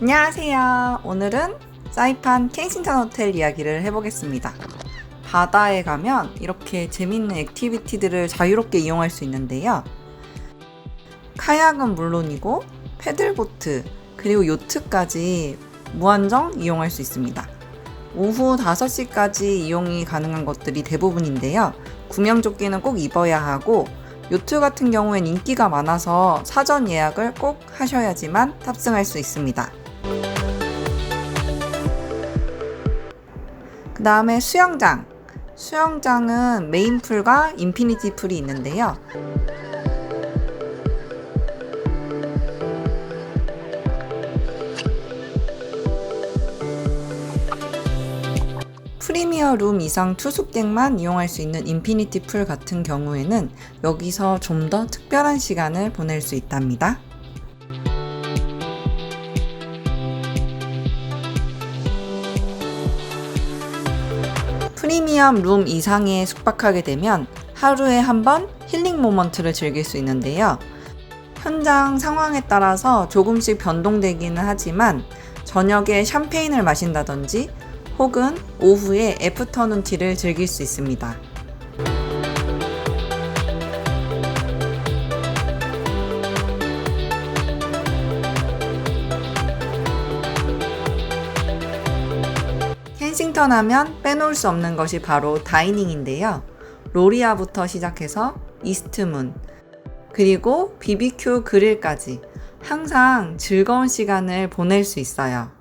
안녕하세요. 오늘은 사이판 켄싱턴 호텔 이야기를 해보겠습니다. 바다에 가면 이렇게 재밌는 액티비티들을 자유롭게 이용할 수 있는데요. 카약은 물론이고 패들보트 그리고 요트까지 무한정 이용할 수 있습니다. 오후 5시까지 이용이 가능한 것들이 대부분인데요. 구명조끼는 꼭 입어야 하고 요트 같은 경우엔 인기가 많아서 사전 예약을 꼭 하셔야지만 탑승할 수 있습니다. 그 다음에 수영장. 수영장은 메인 풀과 인피니티 풀이 있는데요. 프리미어 룸 이상 투숙객만 이용할 수 있는 인피니티 풀 같은 경우에는 여기서 좀 더 특별한 시간을 보낼 수 있답니다. 프리미엄 룸 이상에 숙박하게 되면 하루에 한 번 힐링 모먼트를 즐길 수 있는데요. 현장 상황에 따라서 조금씩 변동되기는 하지만 저녁에 샴페인을 마신다든지 혹은 오후에 애프터눈 티를 즐길 수 있습니다. 켄싱턴 하면 빼놓을 수 없는 것이 바로 다이닝인데요. 로리아부터 시작해서 이스트문, 그리고 BBQ 그릴까지 항상 즐거운 시간을 보낼 수 있어요.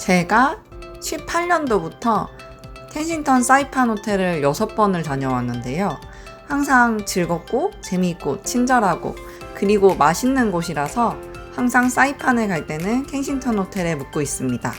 제가 18년도부터 켄싱턴 사이판 호텔을 6번을 다녀왔는데요. 항상 즐겁고 재미있고 친절하고 그리고 맛있는 곳이라서 항상 사이판을 갈 때는 켄싱턴 호텔에 묵고 있습니다.